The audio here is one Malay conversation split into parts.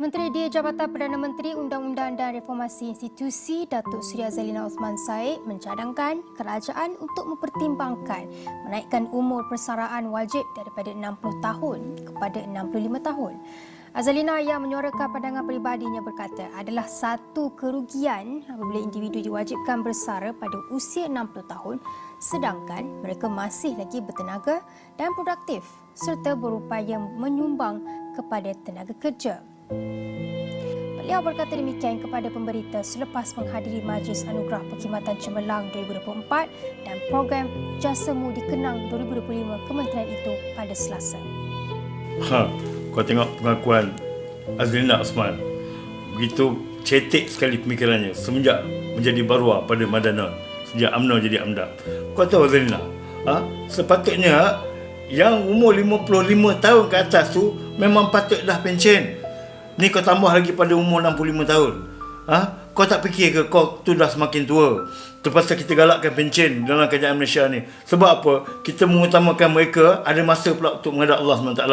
Menteri di Jabatan Perdana Menteri Undang-Undang dan Reformasi Institusi Datuk Seri Azalina Osman Said mencadangkan kerajaan untuk mempertimbangkan menaikkan umur persaraan wajib daripada 60 tahun kepada 65 tahun. Azalina yang menyuarakan pandangan peribadinya berkata adalah satu kerugian apabila individu diwajibkan bersara pada usia 60 tahun sedangkan mereka masih lagi bertenaga dan produktif serta berupaya menyumbang kepada tenaga kerja. Beliau berkata demikian kepada pemberita selepas menghadiri Majlis Anugerah Perkhidmatan Cemerlang 2024 dan program Jasamu Dikenang 2025 kementerian itu pada Selasa. Ha, kau tengok pengakuan Azlina Osman. Begitu cetek sekali pemikirannya semenjak menjadi barua pada Madanon. Sejak UMNO jadi AMDA. Kau tahu Azlina? Ha? Sepatutnya yang umur 55 tahun ke atas tu memang patut dah pencen. Ni kau tambah lagi pada umur 65 tahun. Ha? Kau tak fikir ke kau tu dah semakin tua? Terpaksa kita galakkan pencen dalam kerajaan Malaysia ni. Sebab apa? Kita mengutamakan mereka ada masa pula untuk menghadap Allah SWT.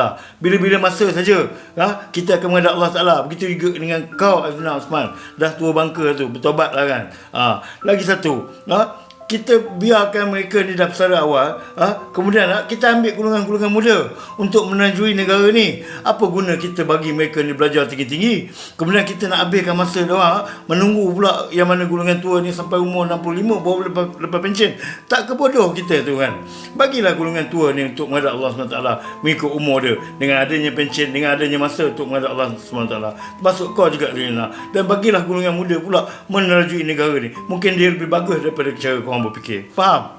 Bila-bila masa saja ha? kita akan menghadap Allah Taala. Begitu juga dengan kau Azna Osman. Dah tua bangka tu. Bertobat lah kan. Ha? Lagi satu. Ha? Kita biarkan mereka ni bersara awal ha? kemudian kita ambil golongan-golongan muda untuk menajui negara ni. Apa guna kita bagi mereka ni belajar tinggi-tinggi? Kemudian kita nak habiskan masa dia menunggu pula yang mana golongan tua ni sampai umur 65 baru lepas, lepas pencen tak kebodoh kita tu kan? Bagilah golongan tua ni untuk menghadap Allah SWT mengikut umur dia. Dengan adanya pencen dengan adanya masa untuk menghadap Allah SWT masuk kau juga Lina dan bagilah golongan muda pula menajui negara ni. Mungkin dia lebih bagus daripada cara kau pombo, Piquet? Pá,